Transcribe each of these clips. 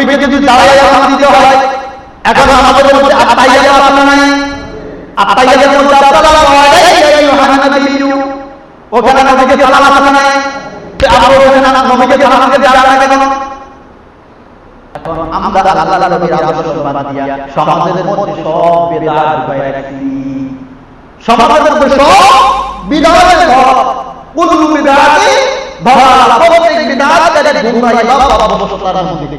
নবীকে যদি দাঁড়ায় সালাম দিতে হয় এখন আমাদের মধ্যে আত্মাইয়া আছে নাই? আত্মাইয়াদের মধ্যে আসসালামু আলাইকা ইয়া আইয়ুহান ওখানে নবীকে সালাম আছে নাই? তো ওখানে নবীকে সালাম দিতে যারা না কেন? এখন আমরা আল্লাহ নবীর আদর্শ বাদ দিয়া সমাজের মধ্যে সব বেদাত ঢুকাই রাখছি সমাজের মধ্যে সব বিধানের ঘর কোন বিধাতে ধরা প্রত্যেক বিধাত তাদের গুমরাই বা অবস্থার মধ্যে।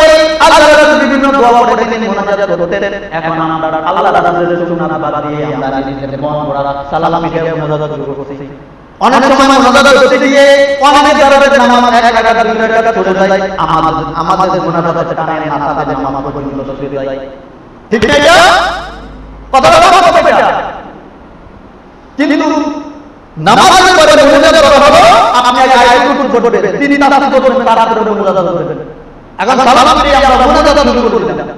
রাসূল বিভিন্ন দোয়া পড়তেন করতেন। এখন আমরা আল্লাহ রাসূলের সুন্নাত বাদ দিয়ে আমরা নিজেদের মন গড়া সালামি দিয়ে মুনাজাত শুরু করতেছি অনেক সময় মুনাজাত করতে গিয়ে অনেক জায়গায় নামাজ এক রাকাত দুই রাকাত চলে যায়। আমাদের আমাদের মুনাজাত টানে না তাদের নামাজ পর্যন্ত চলে যায়। ঠিক না এটা? কথা কথা কিন্তু নামাজের পরে মুনাজাত করা আপনি আয়াতুল কুরসি পড়বেন, তিনি তাসবিহ করবেন তারপরে মুনাজাত করবেন। এখন সালাম দিয়ে আমরা মুনাজাত শুরু করে দিলাম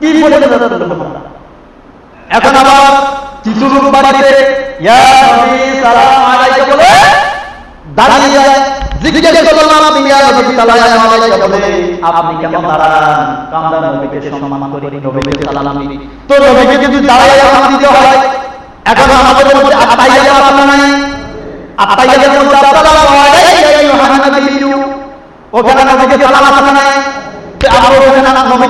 কি বলে এখন আবার কিছু লোক বাড়িতে ইয়া নবী সালাম আলাইকা বলে দাঁড়িয়ে যায়। জিজ্ঞেস করলাম আপনি ইয়া নবী সালাম আলাইকা বলে আপনি কেমন দাঁড়ান? আমরা নবীকে সম্মান করি নবীকে সালাম দিই। তো নবীকে যদি দাঁড়িয়ে সালাম দিতে হয়। এখন আমাদের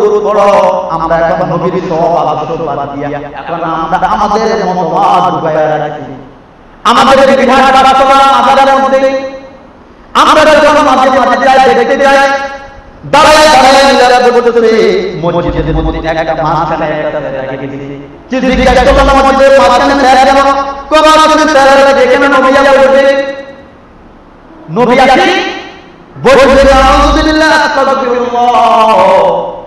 দুরুদ পড়ো আমরা এখন নবীর সব আদর্শ বাদ দিয়া, এখন আমরা আমাদের মতবাদ ঢুকাইয়া রাখছি। আমাদের বিধান বাস্তবা আমাদের মধ্যে। আমরা যখন মাঝে মাঝে যাই, দেখতে যাই, দাঁড়ায় দাঁড়ায় মিলাদ করতেছে মসজিদের মধ্যে একটা মাঝখানে একটা জায়গা গেছি যে জিজ্ঞাসা করলাম মসজিদের মাঝখানে স্যার কেন কবার করে স্যার যেখানে নবী যা বলবে, নবী আসি? বলবে আলহামদুলিল্লাহ আস্তাগফিরুল্লাহ।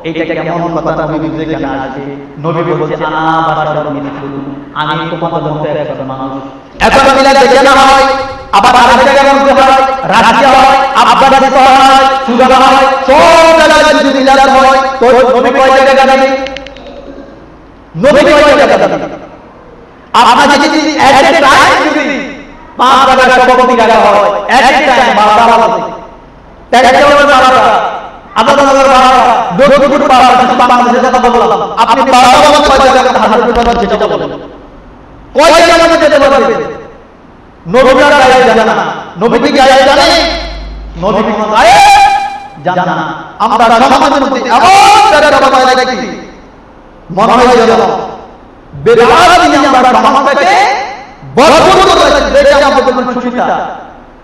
এইটা কেমন কথা নবী যেখানে আসে নবী বলছে আনা বাশারুন মিনকুম আমি তোমাদের মতো একজন মানুষ। এখন মিলাদ যেখানে হয়, আবার আরেক জায়গায় মধ্যে হয়? রাশিয়া হয় আফগান হয় সুদান হয়, সব জায়গায় যদি মিলাদ হয়, তো নবী কয় জায়গায় যাবে নবী কয় জায়গায় যাবে আপনার যদি এক এক টাইম যদি পাঁচ জায়গায় সভাপতি জায়গা হয়? এক এক টাইম বারোটা বাজে তেরোটা বারোটা আধা আমরা সমাজের মধ্যে এমন মনে হয় যেন বেদাত নিয়ে আমরা সমাজটাকে বরবাদ করে দেখে আমাদের খুশিটা